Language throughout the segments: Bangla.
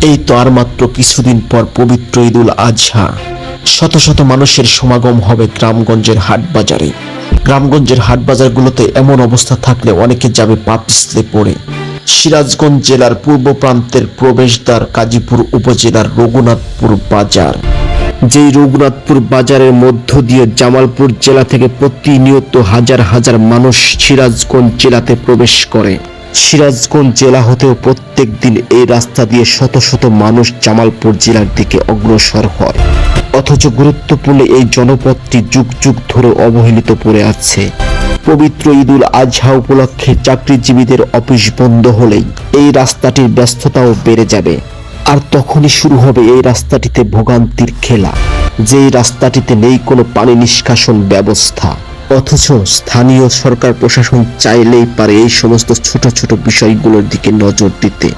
এই তো আর মাত্র কিছুদিন পর পবিত্র ঈদুল আজহা। শত শত মানুষের সমাগম হবে গ্রামগঞ্জের হাট বাজারে গ্রামগঞ্জের হাট বাজারগুলোতে এমন অবস্থা থাকলে অনেকে যাবে পা পড়ে। সিরাজগঞ্জ জেলার পূর্ব প্রান্তের প্রবেশদ্বার কাজীপুর উপজেলার রঘুনাথপুর বাজার। যেই রঘুনাথপুর বাজারের মধ্য দিয়ে জামালপুর জেলা থেকে প্রতিনিয়ত হাজার হাজার মানুষ সিরাজগঞ্জ জেলাতে প্রবেশ করে। সিরাজগঞ্জ জেলা হতেও প্রত্যেক দিন এই রাস্তা দিয়ে শত শত মানুষ জামালপুর জেলার দিকে অগ্রসর হয়। অথচ গুরুত্বপূর্ণ এই জনপদটি যুগ যুগ ধরে অবহেলিত পড়ে আছে। পবিত্র ঈদুল আজহা উপলক্ষে চাকরিজীবীদের অফিস বন্ধ হলেই এই রাস্তাটির ব্যস্ততাও বেড়ে যাবে। আর তখনই শুরু হবে এই রাস্তাটিতে ভোগান্তির খেলা। যেই রাস্তাটিতে নেই কোনো পানি নিষ্কাশন ব্যবস্থা। অথচ স্থানীয় সরকার প্রশাসন চাইলেই পারে এই সমস্ত ছোট ছোট বিষয়গুলোর দিকে নজর দিতে।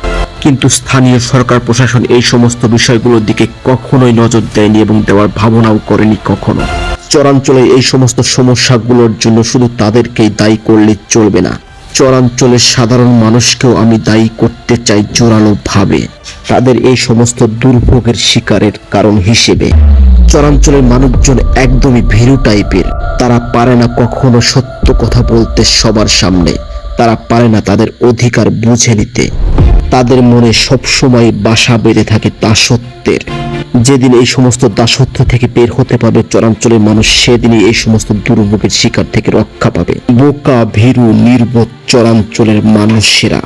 কিন্তু স্থানীয় সরকার প্রশাসন এই সমস্ত বিষয়গুলোর দিকে কখনোই নজর দেয়নি এবং দেওয়ার ভাবনাও করেনি কখনো। চরাঞ্চলে এই সমস্ত সমস্যাগুলোর জন্য শুধু তাদেরকেই দায়ী করলে চলবে না। চরাঞ্চলের সাধারণ মানুষকেও আমি দায়ী করতে চাই জোরালো ভাবে তাদের এই সমস্ত দুর্ভোগের শিকারের কারণ হিসেবে। চরাঞ্চলের মানুষজন একদমই ভীরু টাইপের। তারা পারে না কখনো সত্য কথা বলতে সবার সামনে। তারা পারে না তাদের অধিকার বুঝে নিতে। তাদের মনে সবসময় বাসা বেঁধে থাকে দাসত্বের। যেদিন এই সমস্ত দাসত্ব থেকে বের হতে পারবে চরাঞ্চলের মানুষ, সেদিনই এই সমস্ত দুর্ভোগের শিকার থেকে রক্ষা পাবে। বোকা, ভীরু, নির্বোধ চরাঞ্চলের মানুষেরা।